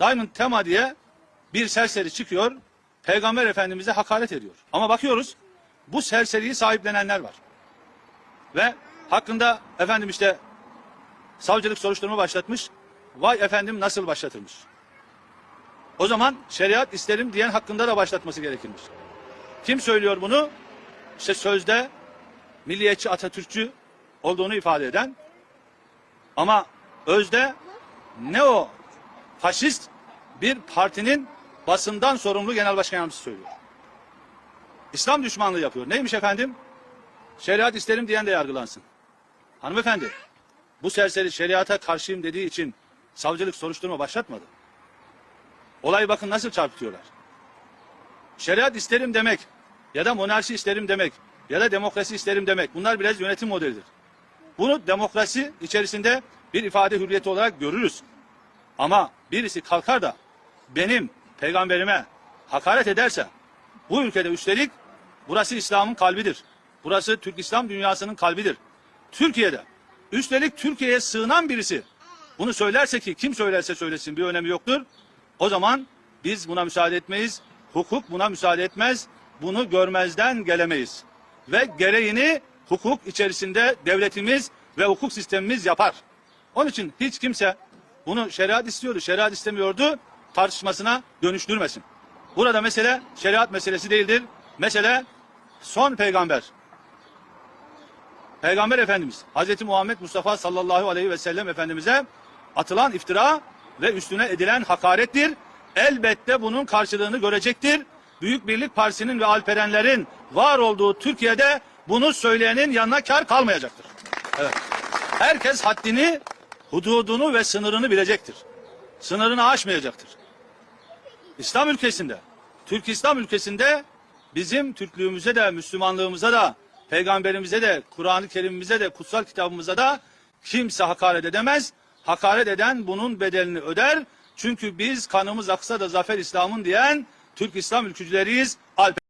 Diamond Tema diye bir serseri çıkıyor, Peygamber Efendimiz'e hakaret ediyor. Ama bakıyoruz, bu serseriyi sahiplenenler var. Ve hakkında efendim işte savcılık soruşturma başlatmış. Vay efendim nasıl başlatılmış? O zaman şeriat isterim diyen hakkında da başlatması gerekirmiş. Kim söylüyor bunu? İşte sözde milliyetçi Atatürkçü olduğunu ifade eden ama özde ne o faşist bir partinin basından sorumlu genel başkan yardımcısı söylüyor. İslam düşmanlığı yapıyor. Neymiş efendim? Şeriat isterim diyen de yargılansın. Hanımefendi, bu serseri şeriata karşıyım dediği için savcılık soruşturma başlatmadı. Olayı bakın nasıl çarpıtıyorlar. Şeriat isterim demek ya da monarşi isterim demek ya da demokrasi isterim demek bunlar biraz yönetim modelidir. Bunu demokrasi içerisinde bir ifade hürriyeti olarak görürüz. Ama birisi kalkar da benim peygamberime hakaret ederse bu ülkede üstelik burası İslam'ın kalbidir. Burası Türk İslam dünyasının kalbidir. Türkiye'de üstelik Türkiye'ye sığınan birisi bunu söylerse ki kim söylerse söylesin bir önemi yoktur. O zaman biz buna müsaade etmeyiz. Hukuk buna müsaade etmez. Bunu görmezden gelemeyiz. Ve gereğini hukuk içerisinde devletimiz ve hukuk sistemimiz yapar. Onun için hiç kimse bunu şeriat istiyordu, şeriat istemiyordu tartışmasına dönüştürmesin. Burada mesele şeriat meselesi değildir. Mesele son peygamber. Peygamber Efendimiz Hazreti Muhammed Mustafa sallallahu aleyhi ve sellem Efendimiz'e atılan iftira ve üstüne edilen hakarettir. Elbette bunun karşılığını görecektir. Büyük Birlik Partisi'nin ve Alperenlerin var olduğu Türkiye'de bunu söyleyenin yanına kar kalmayacaktır. Evet. Herkes haddini, hududunu ve sınırını bilecektir. Sınırını aşmayacaktır. İslam ülkesinde, Türk İslam ülkesinde bizim Türklüğümüze de, Müslümanlığımıza da, Peygamberimize de, Kur'an-ı Kerim'imize de, kutsal kitabımıza da kimse hakaret edemez. Hakaret eden bunun bedelini öder. Çünkü biz kanımız aksa da zafer İslam'ın diyen Türk İslam ülkücüleriyiz. Alp